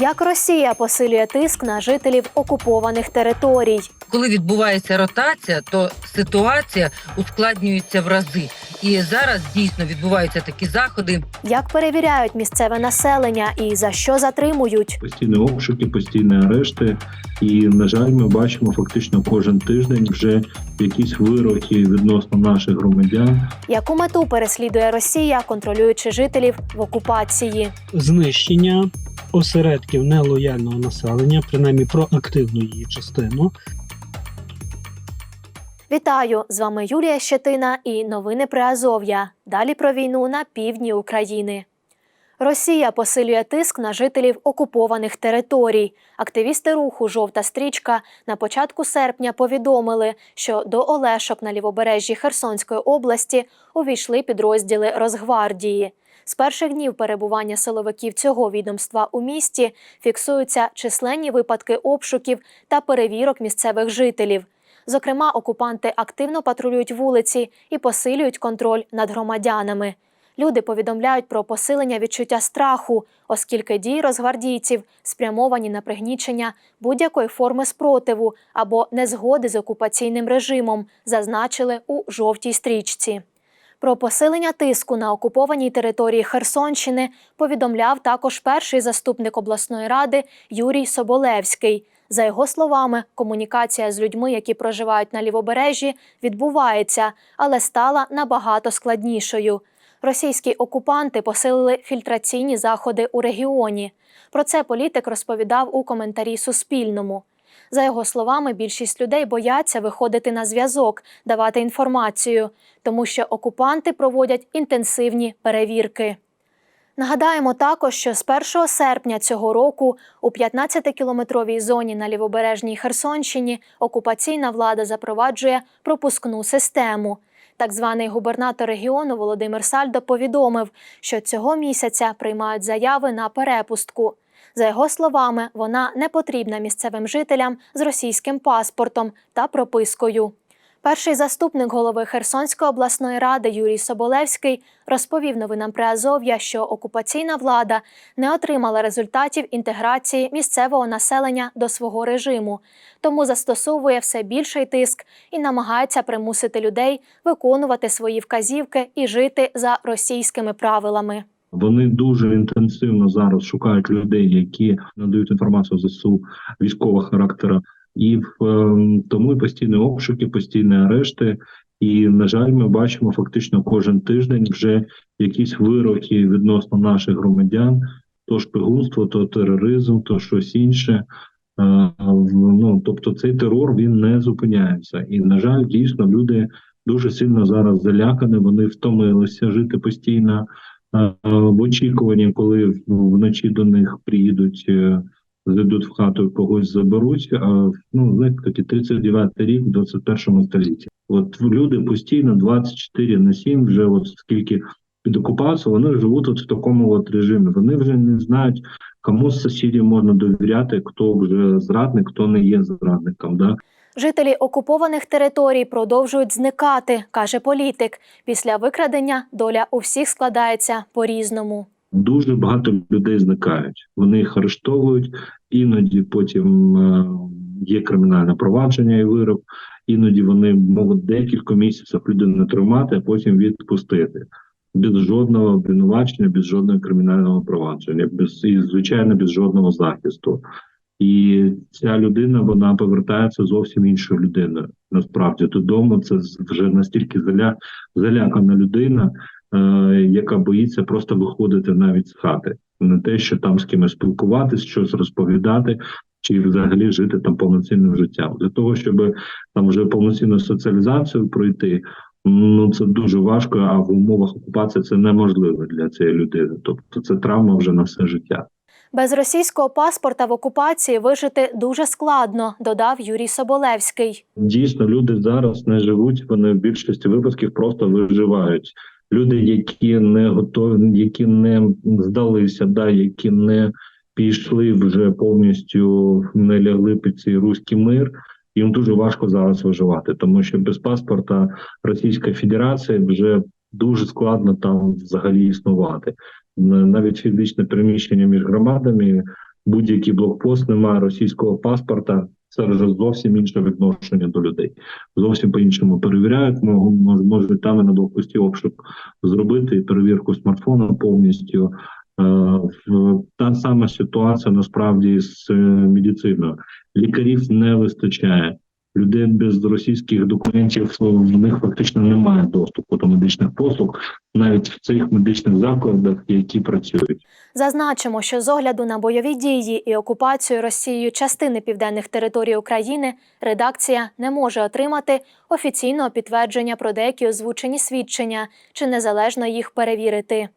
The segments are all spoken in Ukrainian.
Як Росія посилює тиск на жителів окупованих територій? Коли відбувається ротація, то ситуація ускладнюється в рази. І зараз дійсно відбуваються такі заходи. Як перевіряють місцеве населення і за що затримують? постійні обшуки, постійні арешти. І на жаль, ми бачимо фактично кожен тиждень вже якісь вироки відносно наших громадян. Яку мету переслідує Росія, контролюючи жителів в окупації? знищення осередків нелояльного населення, принаймні про активну її частину, Вітаю! З вами Юлія Щетина і новини про Азов'я. Далі про війну на півдні України. Росія посилює тиск на жителів окупованих територій. Активісти руху Жовта стрічка на початку серпня повідомили, що до Олешок на лівобережжі Херсонської області увійшли підрозділи Росгвардії. З перших днів перебування силовиків цього відомства у місті фіксуються численні випадки обшуків та перевірок місцевих жителів. Зокрема, окупанти активно патрулюють вулиці і посилюють контроль над громадянами. Люди повідомляють про посилення відчуття страху, оскільки дії розгвардійців спрямовані на пригнічення будь-якої форми спротиву або незгоди з окупаційним режимом, зазначили у жовтій стрічці. Про посилення тиску на окупованій території Херсонщини повідомляв також перший заступник обласної ради Юрій Соболевський. За його словами, комунікація з людьми, які проживають на лівобережжі, відбувається, але стала набагато складнішою. Російські окупанти посилили фільтраційні заходи у регіоні. Про це політик розповідав у коментарі Суспільному. За його словами, більшість людей бояться виходити на зв'язок, давати інформацію, тому що окупанти проводять інтенсивні перевірки. Нагадаємо також, що з 1 серпня цього року у 15-кілометровій зоні на лівобережній Херсонщині окупаційна влада запроваджує пропускну систему. Так званий губернатор регіону Володимир Сальдо повідомив, що цього місяця приймають заяви на перепустку. За його словами, вона не потрібна місцевим жителям з російським паспортом та пропискою. Перший заступник голови Херсонської обласної ради Юрій Соболевський розповів новинам при Азов'я, що окупаційна влада не отримала результатів інтеграції місцевого населення до свого режиму, тому застосовує все більший тиск і намагається примусити людей виконувати свої вказівки і жити за російськими правилами. Вони дуже інтенсивно зараз шукають людей, які надають інформацію ЗСУ військового характеру, і в ем, тому і постійні обшуки, постійні арешти. І на жаль, ми бачимо фактично кожен тиждень вже якісь вироки відносно наших громадян, то шпигунство, то тероризм, то щось інше. Е, Ну тобто, цей терор він не зупиняється, і на жаль, дійсно люди дуже сильно зараз залякані. Вони втомилися жити постійно е, в очікуванні, коли вночі до них приїдуть, е, зайдуть в хату і когось заберуть. А ну знаєте, такі 39 рік в 21 столітті. От люди постійно 24 на 7, вже от скільки під окупацією, вони живуть от в такому от режимі. Вони вже не знають, кому з сусідів можна довіряти, хто вже зрадник, хто не є зрадником. Да? Жителі окупованих територій продовжують зникати, каже політик. Після викрадення доля у всіх складається по-різному. Дуже багато людей зникають. Вони їх арештовують, іноді потім е, є кримінальне провадження і вирок. Іноді вони можуть декілька місяців людину тримати, а потім відпустити. Без жодного обвинувачення, без жодного кримінального провадження, без і звичайно без жодного захисту. І ця людина вона повертається зовсім іншою людиною. Насправді додому це вже настільки заля, залякана людина, е, яка боїться просто виходити навіть з хати, не те, що там з кимось спілкуватись, щось розповідати, чи взагалі жити там повноцінним життям. Для того, щоб там вже повноцінну соціалізацію пройти, ну це дуже важко. А в умовах окупації це неможливо для цієї людини. Тобто це травма вже на все життя. Без російського паспорта в окупації вижити дуже складно, додав Юрій Соболевський. Дійсно, люди зараз не живуть, вони в більшості випадків просто виживають. Люди, які не готові, які не здалися, да, які не пішли вже повністю, не лягли під цей руський мир. Їм дуже важко зараз виживати, тому що без паспорта Російської Федерації вже дуже складно там взагалі існувати. Навіть фізичне переміщення між громадами будь-який блокпост, немає російського паспорта. Це вже зовсім інше відношення до людей. Зовсім по-іншому перевіряють, мо- мож- можуть там і на блокпості обшук зробити перевірку смартфона повністю. Е, Та сама ситуація насправді з е, медициною. Лікарів не вистачає. Людей без російських документів е, в них фактично немає доступу до медичних послуг, навіть в цих медичних закладах, які працюють. Зазначимо, що з огляду на бойові дії і окупацію Росією частини південних територій України редакція не може отримати офіційного підтвердження про деякі озвучені свідчення чи незалежно їх перевірити.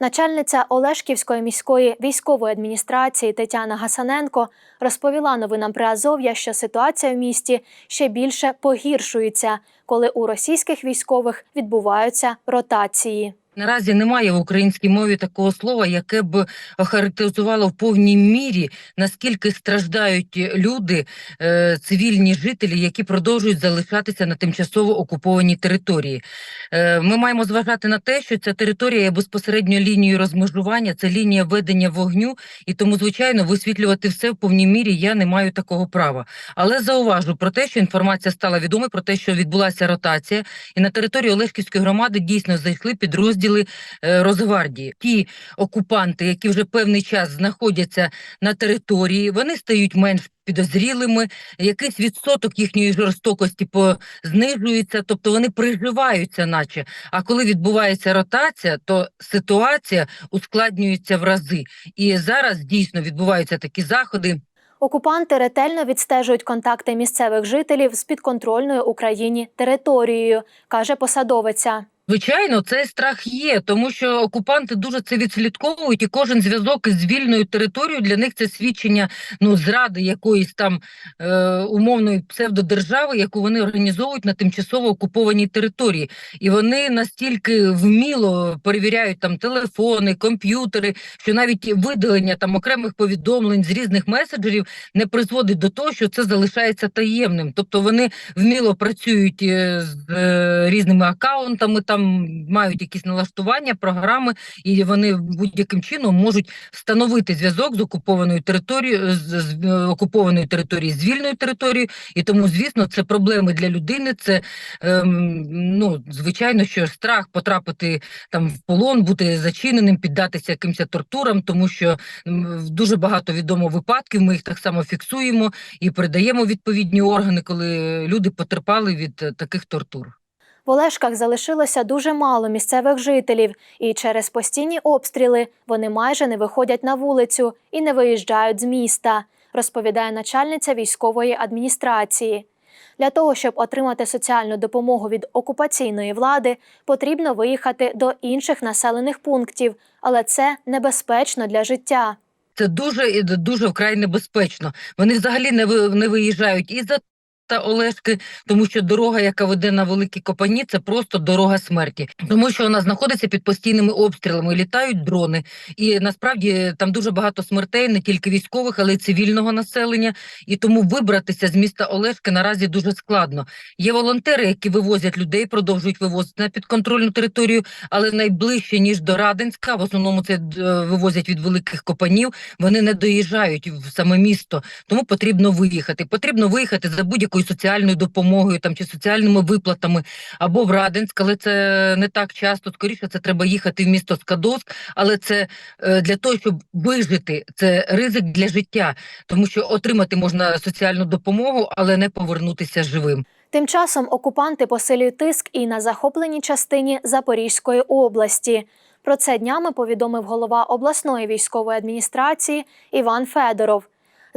Начальниця Олешківської міської військової адміністрації Тетяна Гасаненко розповіла новинам Приазов'я, що ситуація в місті ще більше погіршується, коли у російських військових відбуваються ротації. Наразі немає в українській мові такого слова, яке б охарактеризувало в повній мірі, наскільки страждають люди, е, цивільні жителі, які продовжують залишатися на тимчасово окупованій території. Е, Ми маємо зважати на те, що ця територія є безпосередньо лінією розмежування, це лінія ведення вогню, і тому, звичайно, висвітлювати все в повній мірі я не маю такого права. Але зауважу про те, що інформація стала відома про те, що відбулася ротація, і на території Олешківської громади дійсно зайшли підрозділи е, Росгвардії. Ті окупанти, які вже певний час знаходяться на території, вони стають менш підозрілими, якийсь відсоток їхньої жорстокості знижується, тобто вони приживаються, наче. А коли відбувається ротація, то ситуація ускладнюється в рази. І зараз дійсно відбуваються такі заходи. Окупанти ретельно відстежують контакти місцевих жителів з підконтрольною Україні територією, каже посадовиця. Звичайно, цей страх є, тому що окупанти дуже це відслідковують, і кожен зв'язок із вільною територією для них це свідчення ну зради якоїсь там е, умовної псевдодержави, яку вони організовують на тимчасово окупованій території. І вони настільки вміло перевіряють там телефони, комп'ютери, що навіть видалення там окремих повідомлень з різних меседжерів не призводить до того, що це залишається таємним. Тобто вони вміло працюють е, з е, різними акаунтами, там мають якісь налаштування, програми, і вони будь-яким чином можуть встановити зв'язок з окупованою територією, з, з е, окупованою територією, з вільною територією. І тому, звісно, це проблеми для людини. Це ем, ну звичайно, що страх потрапити там в полон, бути зачиненим, піддатися якимось тортурам, тому що дуже багато відомо випадків. Ми їх так само фіксуємо і передаємо відповідні органи, коли люди потерпали від е, таких тортур. В Олешках залишилося дуже мало місцевих жителів, і через постійні обстріли вони майже не виходять на вулицю і не виїжджають з міста, розповідає начальниця військової адміністрації. Для того, щоб отримати соціальну допомогу від окупаційної влади, потрібно виїхати до інших населених пунктів, але це небезпечно для життя. Це дуже дуже вкрай небезпечно. Вони взагалі не не виїжджають і за та Олешки, тому що дорога, яка веде на великі копані, це просто дорога смерті, тому що вона знаходиться під постійними обстрілами, літають дрони, і насправді там дуже багато смертей, не тільки військових, але й цивільного населення. І тому вибратися з міста Олешки наразі дуже складно. Є волонтери, які вивозять людей, продовжують вивозити на підконтрольну територію, але найближче ніж до Радинська, в основному це е, вивозять від великих копанів. Вони не доїжджають в саме місто, тому потрібно виїхати. Потрібно виїхати за будь-якою соціальною допомогою там чи соціальними виплатами або в Радинськ, але це не так часто. Скоріше це треба їхати в місто Скадовськ, але це е, для того, щоб вижити, це ризик для життя, тому що отримати можна соціальну допомогу, але не повернутися живим. Тим часом окупанти посилюють тиск і на захопленій частині Запорізької області. Про це днями повідомив голова обласної військової адміністрації Іван Федоров.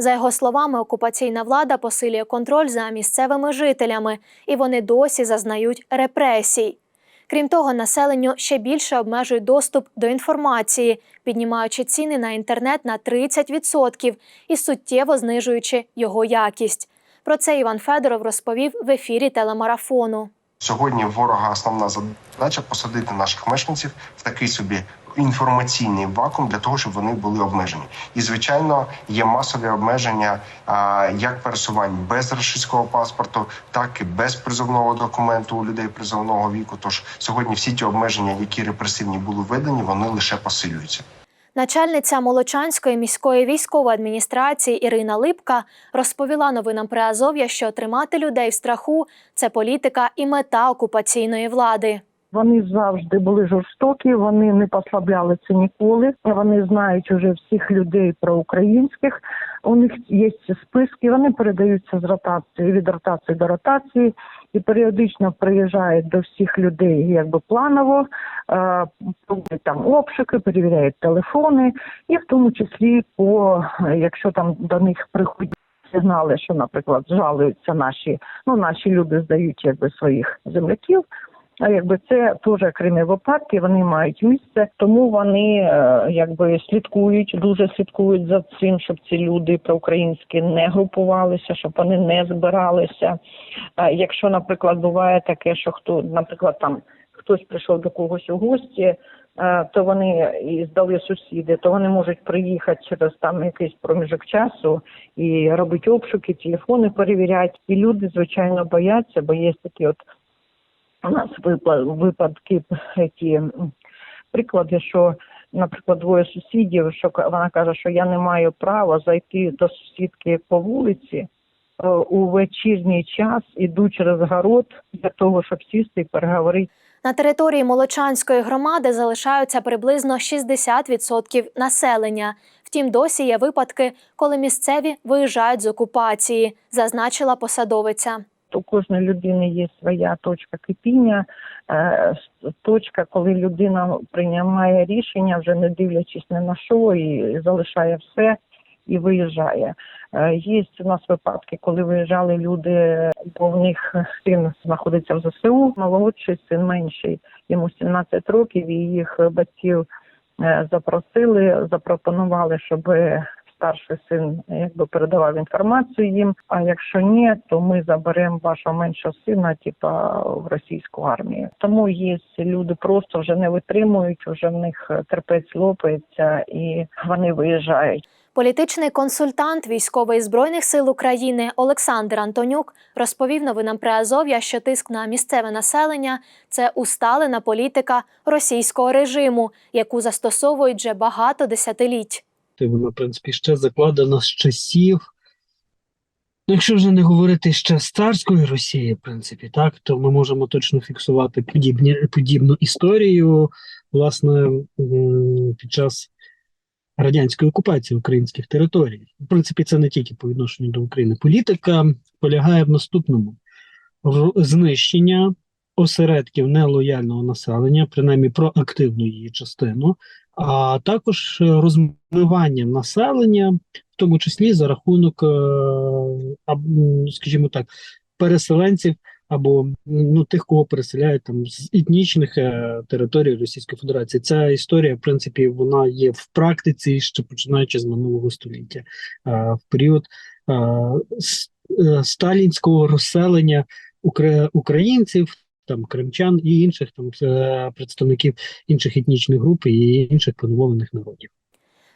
За його словами, окупаційна влада посилює контроль за місцевими жителями, і вони досі зазнають репресій. Крім того, населенню ще більше обмежують доступ до інформації, піднімаючи ціни на інтернет на 30% і суттєво знижуючи його якість. Про це Іван Федоров розповів в ефірі телемарафону. Сьогодні ворога основна задача посадити наших мешканців в такий собі інформаційний вакуум для того, щоб вони були обмежені. І звичайно, є масові обмеження як пересувань без російського паспорту, так і без призовного документу у людей призовного віку. Тож сьогодні всі ті обмеження, які репресивні були введені, вони лише посилюються. Начальниця Молочанської міської військової адміністрації Ірина Липка розповіла новинам Приазов'я, що тримати людей в страху це політика і мета окупаційної влади. Вони завжди були жорстокі, вони не послабляли це ніколи. Вони знають уже всіх людей про українських. У них є списки. Вони передаються з ротації від ротації до ротації і періодично приїжджають до всіх людей, якби планово, е, там обшуки, перевіряють телефони, і в тому числі по якщо там до них приходять. Сигнали, що, наприклад, жалуються наші, ну наші люди здають якби своїх земляків. А якби це теж окремі випадки, вони мають місце, тому вони е, якби слідкують, дуже слідкують за цим, щоб ці люди проукраїнські не групувалися, щоб вони не збиралися. Якщо, наприклад, буває таке, що хто, наприклад, там хтось прийшов до когось у гості, е, то вони і здали сусіди, то вони можуть приїхати через там якийсь проміжок часу і робити обшуки, телефони перевіряти. І люди, звичайно, бояться, бо є такі от у нас випадки які приклади, що, наприклад, двоє сусідів, що вона каже, що я не маю права зайти до сусідки по вулиці е, у вечірній час, іду через город для того, щоб сісти і переговорити. На території Молочанської громади залишаються приблизно 60% населення. Втім, досі є випадки, коли місцеві виїжджають з окупації, зазначила посадовиця. У кожної людини є своя точка кипіння, е, точка, коли людина приймає рішення, вже не дивлячись ні на що, і залишає все і виїжджає. Е, Є у нас випадки, коли виїжджали люди, бо в них син знаходиться в ЗСУ, молодший син менший, йому 17 років, і їх батьків е, запросили, запропонували, щоб старший син якби передавав інформацію їм. А якщо ні, то ми заберемо вашого меншого сина, типа в російську армію. Тому є люди просто вже не витримують, вже в них терпець лопається і вони виїжджають. Політичний консультант військової збройних сил України Олександр Антонюк розповів новинам Приазов'я, що тиск на місцеве населення це усталена політика російського режиму, яку застосовують вже багато десятиліть. Ти вона, в принципі, ще закладена з часів. Ну, якщо вже не говорити ще з царської Росії, в принципі, так, то ми можемо точно фіксувати подібні, подібну історію, власне, під час радянської окупації українських територій. В принципі, це не тільки по відношенню до України. Політика полягає в наступному: в знищення осередків нелояльного населення, принаймні проактивну її частину, а також е, розмивання населення, в тому числі за рахунок, е, скажімо так, переселенців або ну, тих, кого переселяють там з етнічних е, територій Російської Федерації. Ця історія, в принципі, вона є в практиці ще починаючи з минулого століття, в період сталінського розселення українців. Там кримчан і інших там е, представників інших етнічних груп і інших поневолених народів.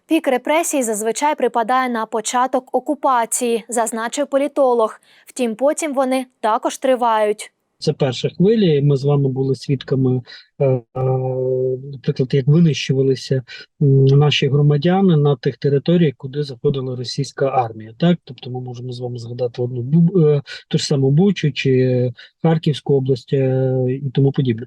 Пік репресій зазвичай припадає на початок окупації, зазначив політолог. Втім, потім вони також тривають. Це перша хвиля, і ми з вами були свідками, е, е, наприклад, як винищувалися наші громадяни на тих територіях, куди заходила російська армія. Так, тобто ми можемо з вами згадати одну е, ту ж саму Бучу чи Харківську область і тому подібне.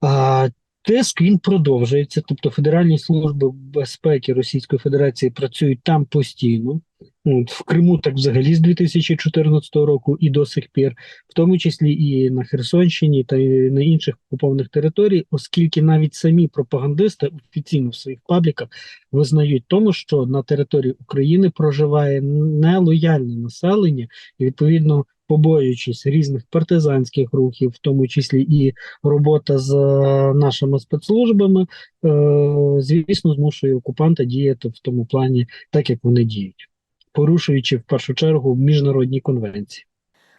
А тиск він продовжується, тобто Федеральні служби безпеки Російської Федерації працюють там постійно. От, в Криму так взагалі з 2014 року і до сих пір, в тому числі і на Херсонщині та й на інших окупованих територіях, оскільки навіть самі пропагандисти офіційно в своїх пабліках визнають тому, що на території України проживає нелояльне населення, і відповідно побоюючись різних партизанських рухів, в тому числі і робота з е, нашими спецслужбами, е, звісно, змушує окупанта діяти в тому плані, так як вони діють, порушуючи в першу чергу міжнародні конвенції.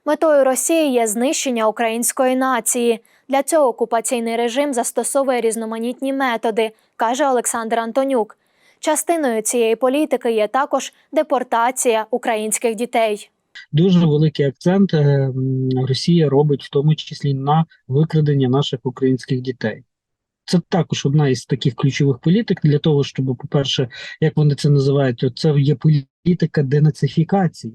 Метою Росії є знищення української нації. Для цього окупаційний режим застосовує різноманітні методи, каже Олександр Антонюк. Частиною цієї політики є також депортація українських дітей. Дуже великий акцент е, Росія робить в тому числі на викрадення наших українських дітей. це також одна із таких ключових політик для того, щоб, по-перше, як вони це називають, це є політика денацифікації.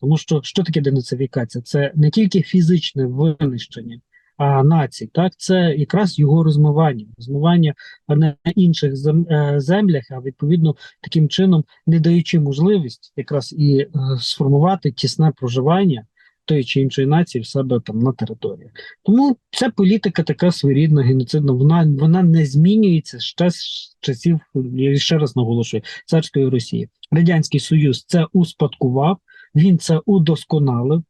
Тому що що таке денацифікація? Це не тільки фізичне винищення націй, так це якраз його розмивання, розмивання на інших е, землях, а відповідно таким чином не даючи можливість якраз і е, сформувати тісне проживання тої чи іншої нації в себе там на території. Тому ця політика така своєрідна, геноцидна, вона, вона не змінюється ще з часів, я ще раз наголошую, царської Росії. Радянський Союз це успадкував, він це удосконалив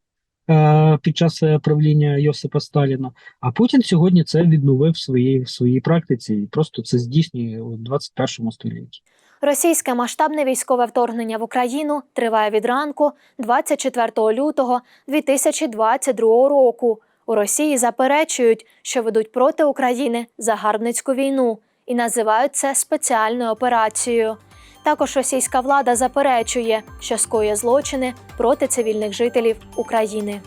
під час е, правління Йосипа Сталіна. А Путін сьогодні це відновив в своїй, в своїй практиці і просто це здійснює у 21 столітті. Російське масштабне військове вторгнення в Україну триває від ранку 24 лютого 2022 року. У Росії заперечують, що ведуть проти України загарбницьку війну і називають це спеціальною операцією. Також російська влада заперечує, що скоює злочини проти цивільних жителів України.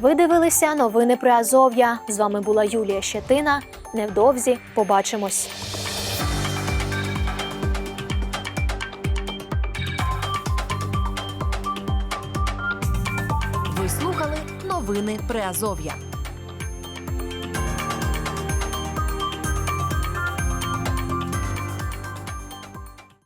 Ви дивилися новини про Азов'я. З вами була Юлія Щетина. Невдовзі побачимось. Ви слухали новини Приазов'я.